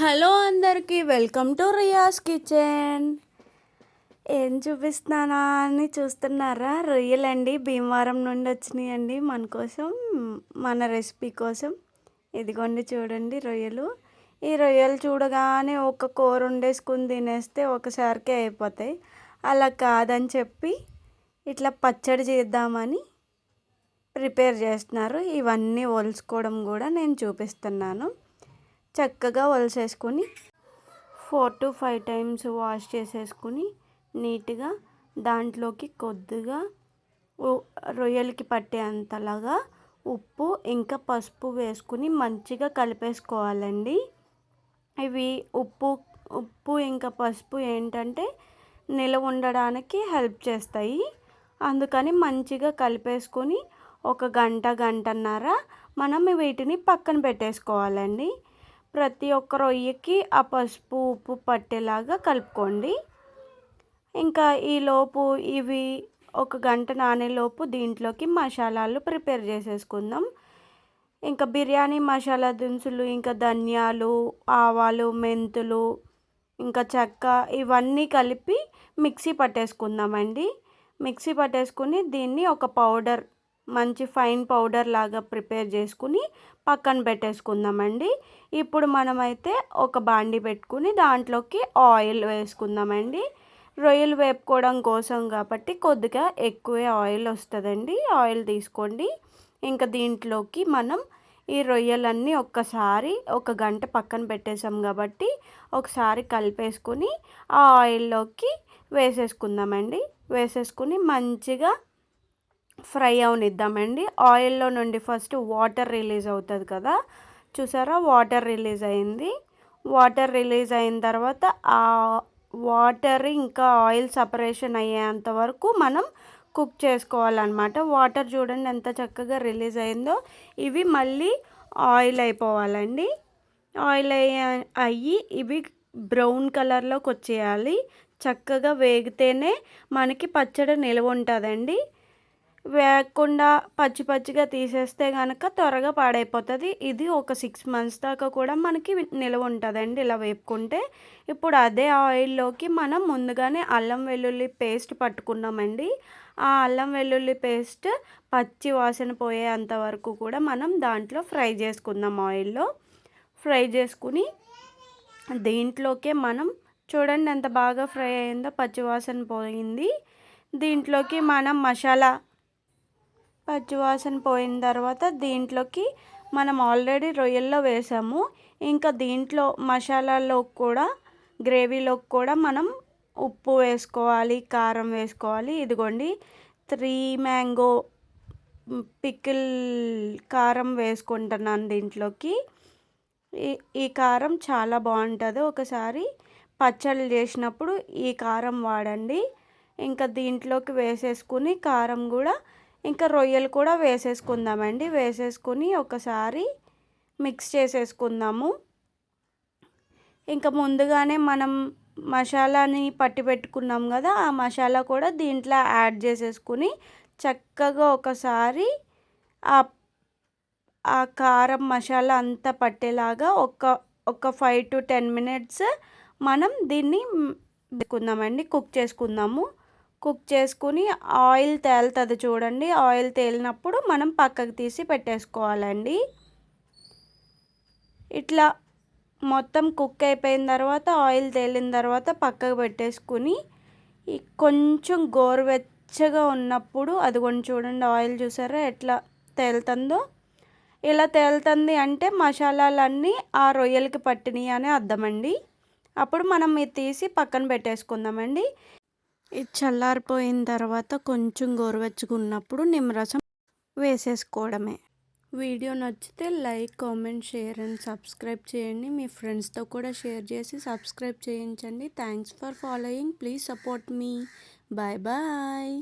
Hello అందరికీ welcome to రియాస్ kitchen. ఏం చూపిస్తానా అని చూస్తున్నారా? రొయ్యలండి భీమవరం నుండి వచ్చినాయండి మన కోసం మన రెసిపీ కోసం. ఇదిగోండి చూడండి రొయ్యలు. ఈ రొయ్యలు చూడగానే ఒక కూర వండేసుకుని తినేస్తే ఒకసారికే అయిపోతాయి. అలా కాదని చెప్పి ఇట్లా పచ్చడి చేద్దామని ప్రిపేర్ చేస్తున్నారు. ఇవన్నీ ఒలుచుకోవడం కూడా నేను చూపిస్తున్నాను. చక్కగా వలసేసుకొని four to five times wash చేసేసుకుని నీట్గా దాంట్లోకి కొద్దిగా రొయ్యలకి పట్టేంతలాగా ఉప్పు ఇంకా పసుపు వేసుకుని మంచిగా కలిపేసుకోవాలండి. ఇవి ఉప్పు ఉప్పు ఇంకా పసుపు ఏంటంటే నిలవ ఉండడానికి హెల్ప్ చేస్తాయి. అందుకని మంచిగా కలిపేసుకొని ఒక గంట గంటన్నర మనం వీటిని పక్కన పెట్టేసుకోవాలండి. ప్రతి ఒక్క రొయ్యకి ఆ పసుపు ఉప్పు పట్టేలాగా కలుపుకోండి. ఇంకా ఈలోపు ఇవి ఒక గంట నానేలోపు దీంట్లోకి మసాలాలు ప్రిపేర్ చేసేసుకుందాం. ఇంకా బిర్యానీ మసాలా దినుసులు ఇంకా ధనియాలు ఆవాలు మెంతులు ఇంకా చెక్క ఇవన్నీ కలిపి మిక్సీ పట్టేసుకుందామండి. మిక్సీ పట్టేసుకుని దీన్ని ఒక పౌడర్ మంచి ఫైన్ పౌడర్ లాగా ప్రిపేర్ చేసుకుని పక్కన పెట్టేసుకుందామండి. ఇప్పుడు మనమైతే ఒక బాండి పెట్టుకుని దాంట్లోకి ఆయిల్ వేసుకుందామండి. రొయ్యలు వేపుకోవడం కోసం కాబట్టి కొద్దిగా ఎక్కువే ఆయిల్ వస్తుందండి. ఆయిల్ తీసుకోండి. ఇంకా దీంట్లోకి మనం ఈ రొయ్యలన్నీ ఒక్కసారి ఒక గంట పక్కన పెట్టేసాం కాబట్టి ఒకసారి కలిపేసుకుని ఆ ఆయిల్లోకి వేసేసుకుందామండి. వేసేసుకుని మంచిగా ఫ్రై అవనిద్దామండి. ఆయిల్లో నుండి ఫస్ట్ వాటర్ రిలీజ్ అవుతుంది కదా చూసారా? వాటర్ రిలీజ్ అయింది. వాటర్ రిలీజ్ అయిన తర్వాత ఆ వాటర్ ఇంకా ఆయిల్ సపరేషన్ అయ్యేంత వరకు మనం కుక్ చేసుకోవాలన్నమాట. వాటర్ చూడండి ఎంత చక్కగా రిలీజ్ అయిందో. ఇవి మళ్ళీ ఆయిల్ అయిపోవాలండి. ఆయిల్ అయ్యి అయ్యి ఇవి బ్రౌన్ కలర్లోకి వచ్చేయాలి. చక్కగా వేగితేనే మనకి పచ్చడి నిల్వ ఉంటుందండి వేయకుండా పచ్చి పచ్చిగా తీసేస్తే కనుక త్వరగా పాడైపోతుంది. ఇది ఒక సిక్స్ మంత్స్ దాకా కూడా మనకి నిలవ ఉంటుందండి ఇలా వేపుకుంటే. ఇప్పుడు అదే ఆయిల్లోకి మనం ముందుగానే అల్లం వెల్లుల్లి పేస్ట్ పట్టుకున్నామండి. ఆ అల్లం వెల్లుల్లి పేస్ట్ పచ్చి వాసన పోయేంత వరకు కూడా మనం దాంట్లో ఫ్రై చేసుకుందాం ఆయిల్లో ఫ్రై చేసుకుని దీంట్లోకే మనం చూడండి ఎంత బాగా ఫ్రై అయిందో పచ్చివాసన పోయింది. దీంట్లోకి మనం మసాలా పచ్చివాసన పోయిన తర్వాత దీంట్లోకి మనం ఆల్రెడీ రొయ్యల్లో వేసాము. ఇంకా దీంట్లో మసాలాల్లో కూడా గ్రేవీలోకి కూడా మనం ఉప్పు వేసుకోవాలి కారం వేసుకోవాలి. ఇదిగోండి త్రీ మ్యాంగో పికిల్ కారం వేసుకుంటున్నాను దీంట్లోకి. ఈ ఈ కారం చాలా బాగుంటుంది. ఒకసారి పచ్చళ్ళు చేసినప్పుడు ఈ కారం వాడండి. ఇంకా దీంట్లోకి వేసేసుకుని కారం కూడా ఇంకా రొయ్యలు కూడా వేసేసుకుందామండి. వేసేసుకుని ఒకసారి మిక్స్ చేసేసుకుందాము. ఇంకా ముందుగానే మనం మసాలాని పట్టి పెట్టుకున్నాం కదా ఆ మసాలా కూడా దీంట్లో యాడ్ చేసేసుకుని చక్కగా ఒకసారి ఆ ఆ కారం మసాలా అంతా పట్టేలాగా ఒక ఒక ఫైవ్ టు టెన్ మినిట్స్ మనం దీన్ని పెట్టుకుందామండి కుక్ చేసుకుందాము. కుక్ చేసుకుని ఆయిల్ తేలుతుంది చూడండి. ఆయిల్ తేలినప్పుడు మనం పక్కకు తీసి పెట్టేసుకోవాలండి. ఇట్లా మొత్తం కుక్ అయిపోయిన తర్వాత ఆయిల్ తేలిన తర్వాత పక్కకు పెట్టేసుకుని కొంచెం గోరువెచ్చగా ఉన్నప్పుడు అది కొన్ని చూడండి ఆయిల్ చూసారా ఎట్లా తేలుతుందో. ఇలా తేలుతుంది అంటే మసాలాలన్నీ ఆ రొయ్యలకి పట్టినాయి అని అర్థమండి. అప్పుడు మనం ఇది తీసి పక్కన పెట్టేసుకుందామండి. ఇది చల్లారిపోయిన తర్వాత కొంచెం గోరువెచ్చగా ఉన్నప్పుడు నిమ్మరసం వేసేసుకోవడమే. వీడియో నచ్చితే like comment share and subscribe చేయండి. మీ ఫ్రెండ్స్తో కూడా షేర్ చేసి సబ్స్క్రైబ్ చేయించండి. Thanks for following. Please support me. Bye bye.